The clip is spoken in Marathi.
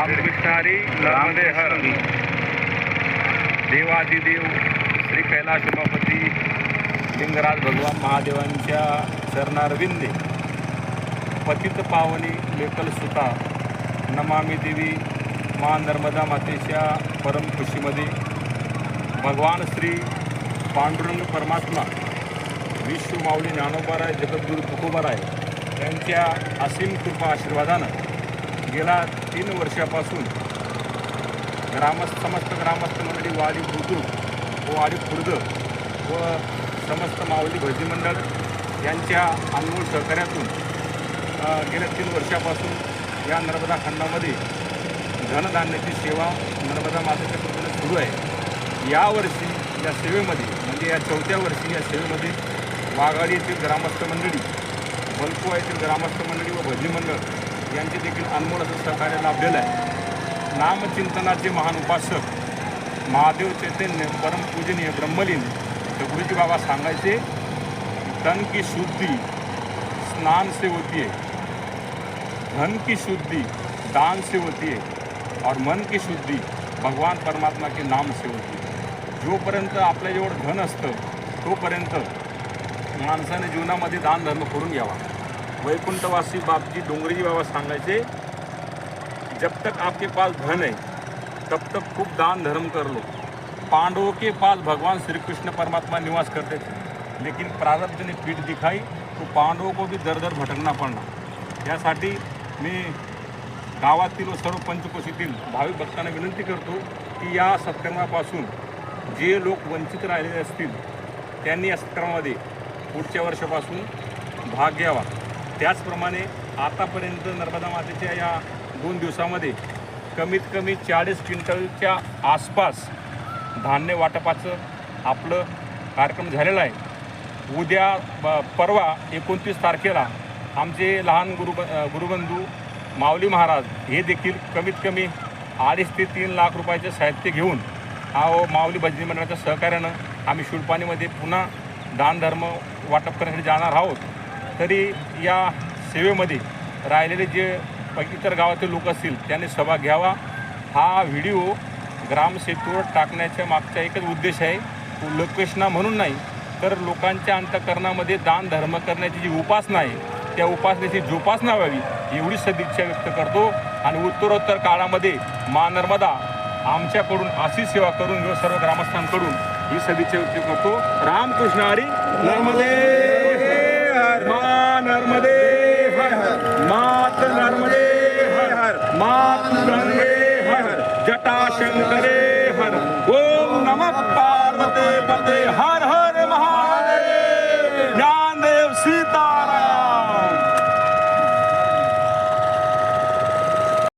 रामकृष्णारी नर्मदे हर. देवादिदेव श्री कैलास उमापती लिंगराज भगवान महादेवांच्या चरणारविंदे पतित पावनी लेकल सुता नमामी देवी मा नर्मदा मातेच्या परम खुशीमध्ये. भगवान श्री पांडुरंग परमात्मा विश्व माऊली ज्ञानोबाराय जगद्गुरु तुकोबाराय यांच्या असीम कृपा आशीर्वादानं गेल्या तीन वर्षापासून ग्रामस्थ समस्त ग्रामस्थ मंडळी वाडी बुद्रुक व वाडी खुर्द व समस्त माऊली भजी मंडळ यांच्या अनमोल सहकार्यातून गेल्या तीन वर्षापासून या नर्मदा खंडामध्ये धनधान्याची सेवा नर्मदा मातेच्या कृतीने सुरू आहे. यावर्षी या सेवेमध्ये म्हणजे या चौथ्या वर्षी या सेवेमध्ये वाघाडी येथील ग्रामस्थ मंडळी बलकुवा येथील ग्रामस्थ मंडळी व भजी मंडळ यांचे देखील अनमोल असं सहकार्य लाभलेलं आहे नामचिंतनाचे महान उपासक महादेव चैतन्य परमपूजनीय ब्रह्मलीन तर गुरुजी बाबा सांगायचे तन की शुद्धी स्नान से होती है. धन की शुद्धि दान से होती है और मन की शुद्धी भगवान परमात्मा के नाम से होती है. जोपर्यंत आपल्याजवळ धन असतं तोपर्यंत माणसाने जीवनामध्ये दान धर्म करून घ्यावा. वैकुंठवासी बापजी डोंगरीजी बाबा सांगायचे जब तक आपके पास धन है तब तक खूप दान धर्म कर लो. पांडवों के पास भगवान श्री कृष्ण परमात्मा निवास करते थे लेकिन प्रारब्ध ने पीठ दिखाई तो पांडवों को भी दर दर भटकना पडला यासाठी मी गावातील व सर्व पंचकोशीतील भाविक भक्तांना विनंती करतो की या सत्कर्मापासून जे लोक वंचित राहिलेले असतील त्यांनी या सत्कर्मामध्ये पुढच्या वर्षापासून भाग घ्यावा. त्याचप्रमाणे आतापर्यंत नर्मदा मातेच्या या दोन दिवसामध्ये कमीत कमी चाळीस क्विंटलच्या आसपास धान्य वाटपाचं आपलं कार्यक्रम झालेला आहे. उद्या ब- परवा एकोणतीस तारखेला आमचे लहान गुरु गुरुबंधू माऊली महाराज हे देखील कमीत कमी अडीच ते तीन लाख रुपयाचे साहित्य घेऊन हा हो माऊली भजनी मंडळाच्या सहकार्यानं आम्ही शुलपाणीमध्ये पुन्हा दानधर्म वाटप करण्यासाठी जाणार आहोत. तरी या सेवेमध्ये राहिलेले जे इतर गावातील लोक असतील त्यांनी सहभाग घ्यावा. हा व्हिडिओ ग्रामसेतूवर टाकण्याच्या मागचा एकच उद्देश आहे. तो म्हणून नाही तर लोकांच्या अंतकरणामध्ये दान धर्म करण्याची जी उपासना आहे त्या उपासनेची जोपासना व्हावी एवढी सदिच्छा व्यक्त करतो. आणि उत्तरोत्तर काळामध्ये मा नर्मदा आमच्याकडून अशी सेवा करून सर्व ग्रामस्थांकडून ही सदिच्छा व्यक्त करतो. रामकृष्ण हरी नर्मदे! हर। मा नर्मदे हर। हर मात नर्मदे हर। हर मात गंगे हर। हर जटा शंकरे हर। ओम नमः पार्वते पते। हर हर।